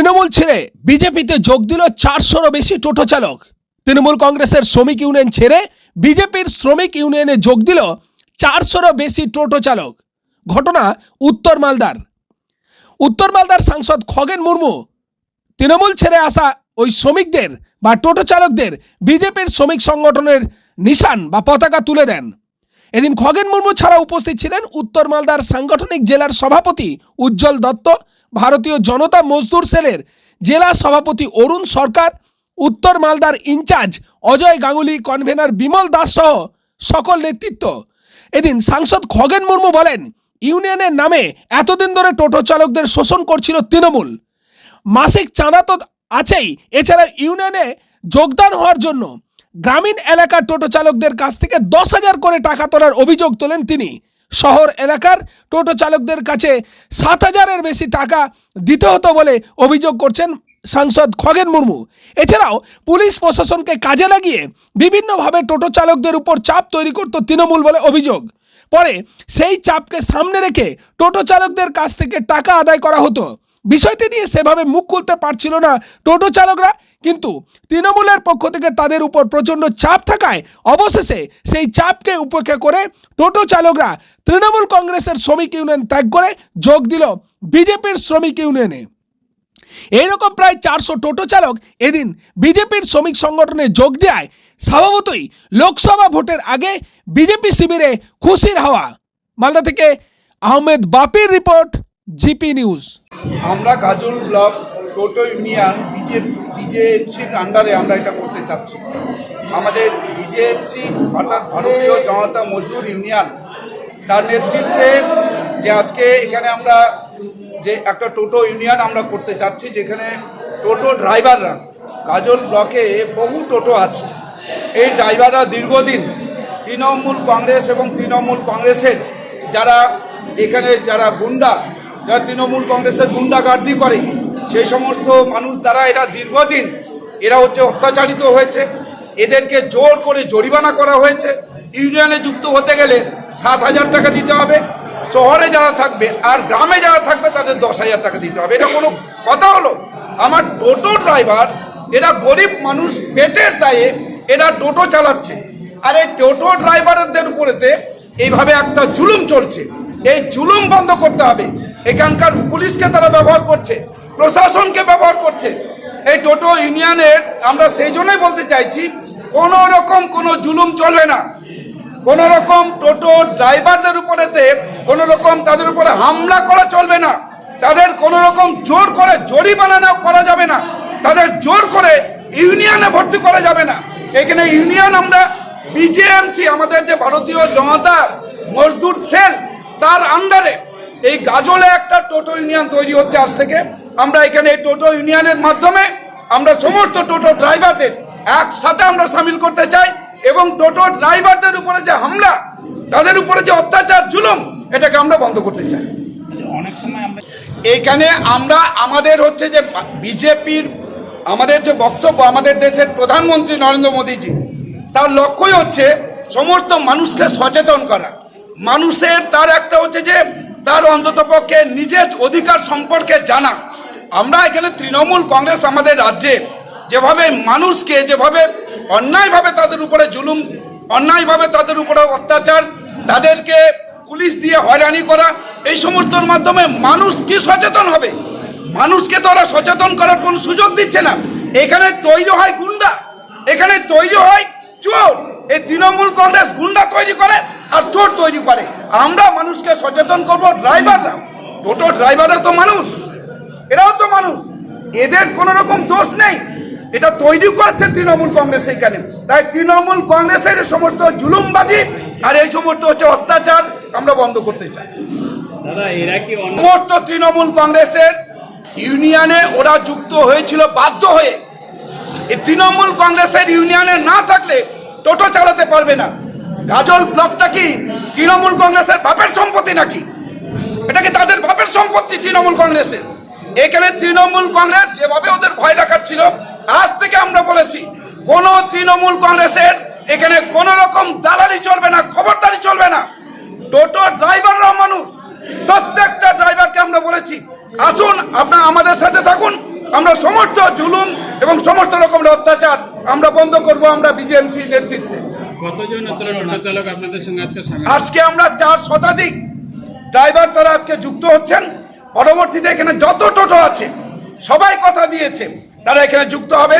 তৃণমূল ছেড়ে বিজেপিতে যোগ দিল চারশোরও বেশি টোটো চালক। তৃণমূল কংগ্রেসের শ্রমিক ইউনিয়ন ছেড়ে বিজেপির শ্রমিক ইউনিয়নে যোগ দিল চারশোরও বেশি টোটো চালক। ঘটনা উত্তর মালদার। উত্তর মালদার সাংসদ খগেন মুর্মু, তৃণমূল ছেড়ে আসা ওই শ্রমিকদের বা টোটো চালকদের বিজেপির শ্রমিক সংগঠনের নিশান বা পতাকা তুলে দেন। এদিন খগেন মুর্মু ছাড়া উপস্থিত ছিলেন উত্তর মালদার সাংগঠনিক জেলার সভাপতি উজ্জ্বল দত্ত ভারতীয় জনতা মজদুর সেলের জেলা সভাপতি অরুণ সরকার, উত্তর মালদার in charge Ajay Ganguly, convener Bimal Das সহ সকল নেতৃত্ব। এদিন সাংসদ খগেন মুর্মু বলেন, ইউনিয়নের নামে এতদিন ধরে টোটো চালকদের শোষণ করছিল তৃণমূল। মাসিক চাঁদা তো আছেই, এছাড়া ইউনিয়নে যোগদান হওয়ার জন্য গ্রামীণ এলাকার টোটো চালকদের কাছ থেকে দশ হাজার করে টাকা তোলার অভিযোগ তোলেন তিনি। শহর এলাকার টোটো চালকদের কাছে সাত হাজারের বেশি টাকা দিতে হতো বলে অভিযোগ করছেন সাংসদ খগেন মুর্মু। এছাড়াও পুলিশ প্রশাসনকে কাজে লাগিয়ে বিভিন্নভাবে টোটো চালকদের উপর চাপ তৈরি করত তৃণমূল বলে অভিযোগ। পরে সেই চাপকে সামনে রেখে টোটো চালকদের কাছ থেকে টাকা আদায় করা হতো। বিষয়টি নিয়ে সেভাবে মুখ খুলতে পারছিল না টোটো চালকরা। কিন্তু তৃণমূলের পক্ষ থেকে তাদের উপর প্রচণ্ড চাপ থাকায় অবশেষে সেই চাপকে উপেক্ষা করে টোটো চালকরা তৃণমূল কংগ্রেসের শ্রমিক ইউনিয়ন ত্যাগ করে যোগ দিল বিজেপির শ্রমিক ইউনিয়নে। এইরকম প্রায় চারশো টোটো চালক এদিন বিজেপির শ্রমিক সংগঠনে যোগ দেয় স্বভাবতই লোকসভা ভোটের আগে বিজেপি শিবিরে খুশির হাওয়া। মালদা থেকে আহমেদ বাপির রিপোর্ট জিপি নিউজ। আমরা Gajol block, toto union BJP বিজেএমসির আন্ডারে আমরা এটা করতে চাচ্ছি। আমাদের বিজেএমসি অর্থাৎ ভারতীয় জনতা মজদুর ইউনিয়ন, তার নেতৃত্বে যে আজকে এখানে আমরা যে একটা টোটো ইউনিয়ন আমরা করতে চাচ্ছি, যেখানে টোটো ড্রাইভাররা গাজল ব্লকে বহু টোটো আছে। এই ড্রাইভাররা দীর্ঘদিন তৃণমূল কংগ্রেস এবং তৃণমূল কংগ্রেসের যারা এখানে যারা গুন্ডা যারা তৃণমূল কংগ্রেসের গুন্ডাগার্দি করে, সেই সমস্ত মানুষ দ্বারা এরা দীর্ঘদিন এরা হচ্ছে অত্যাচারিত হয়েছে। এদেরকে জোর করে জরিমানা করা হয়েছে। ইউনিয়নে যুক্ত হতে গেলে সাত হাজার টাকা দিতে হবে। শহরে যারা থাকবে আর গ্রামে যারা থাকবে, তাদের দশ হাজার টাকা দিতে হবে। এটা কোনো কথা হলো? আমার টোটো ড্রাইভার, এরা গরিব মানুষ, পেটের দায়ে এরা টোটো চালাচ্ছে। আর এই টোটো ড্রাইভারদের উপরেতে এইভাবে একটা জুলুম চলছে। এই জুলুম বন্ধ করতে হবে। এখানকার পুলিশকে তারা ব্যবহার করছে, প্রশাসনকে ব্যবহার করছে। এই টোটো ইউনিয়নের আমরা সেই জন্যই বলতে চাইছি, কোনো রকম কোনো জুলুম চলবে না। কোনো রকম টোটো ড্রাইভারদের উপরেতে কোনো রকম তাদের উপরে হামলা করা চলবে না। তাদের কোনো রকম জোর করে জরিমানা করা যাবে না। তাদের জোর করে ইউনিয়নে ভর্তি করা যাবে না। এখানে ইউনিয়ন আমরা বিজেএমসি, আমাদের যে ভারতীয় জনতা মজদুর সেল, তার আন্ডারে এই গাজলে একটা টোটো ইউনিয়ন তৈরি হচ্ছে আজ থেকে। আমরা এখানে এই টোটো ইউনিয়নের মাধ্যমে আমরা সমস্ত টোটো ড্রাইভারদের একসাথে আমরা সামিল করতে চাই এবং টোটো ড্রাইভারদের উপরে যে হামলা তাদের উপরে যে অত্যাচার জুলুম এটাকে আমরা বন্ধ করতে চাই। অনেক সময় এখানে আমরা আমাদের হচ্ছে যে বিজেপির আমাদের যে বক্তব্য আমাদের দেশের প্রধানমন্ত্রী নরেন্দ্র মোদীজি তার লক্ষ্যই হচ্ছে সমস্ত মানুষকে সচেতন করা। মানুষের তার একটা হচ্ছে যে তার অন্ততপক্ষে নিজের অধিকার সম্পর্কে জানা। আমরা এখানে তৃণমূল কংগ্রেস আমাদের রাজ্যে যেভাবে মানুষকে, যেভাবে অন্যায়ভাবে তাদের উপরে জুলুম, অন্যায়ভাবে তাদের উপরে অত্যাচার, তাদেরকে পুলিশ দিয়ে হয়রানি করা, এই সমস্তর মাধ্যমে মানুষ কি সচেতন হবে? মানুষকে তো ওরা সচেতন করার কোনো সুযোগ দিচ্ছে না। এখানে তৈরি হয় গুন্ডা, এখানে তৈরি হয় চোর। এই তৃণমূল কংগ্রেস গুন্ডা তৈরি করে আর চোর তৈরি করে। আমরা মানুষকে সচেতন করব ড্রাইভাররা টোটো ড্রাইভাররা তো মানুষ এরাও তো মানুষ। এদের কোনো রকম দোষ নেই। এটা তৈরি করছে তৃণমূল কংগ্রেস এইখানে। তাই তৃণমূল কংগ্রেসের সমস্ত জুলুমবাজি আর এই সমস্ত হচ্ছে অত্যাচার আমরা বন্ধ করতে চাই। সমস্ত তৃণমূল কংগ্রেসের ইউনিয়নে ওরা যুক্ত হয়েছিল বাধ্য হয়ে। এই তৃণমূল কংগ্রেসের ইউনিয়নে না থাকলে টোটো চালাতে পারবে না। গাজল ব্লকটা কি তৃণমূল কংগ্রেসের বাপের সম্পত্তি নাকি? এটা কি তাদের বাপের সম্পত্তি তৃণমূল কংগ্রেসের? এখানে তৃণমূল কংগ্রেস যেভাবে ওদের ভয় দেখাচ্ছিল, আজ থেকে আমরা বলেছি, কোন তৃণমূল কংগ্রেসের এখানে কোন রকম দালালি চলবে না, খবরদারি চলবে না। টোটো ড্রাইভাররাও মানুষ, প্রত্যেকটা ড্রাইভারকে আমরা বলেছি, আসুন, আপনার আমাদের সাথে থাকুন আমরা সমস্ত জুলুম এবং সমস্ত রকমের অত্যাচার আমরা বন্ধ করব আমরা বিজেএমসি নেতৃত্বে। আজকে আমরা চার শতাধিক ড্রাইভার তারা আজকে যুক্ত হচ্ছেন। পরবর্তীতে এখানে যত টোটো আছে সবাই কথা দিয়েছে তারা এখানে যুক্ত হবে।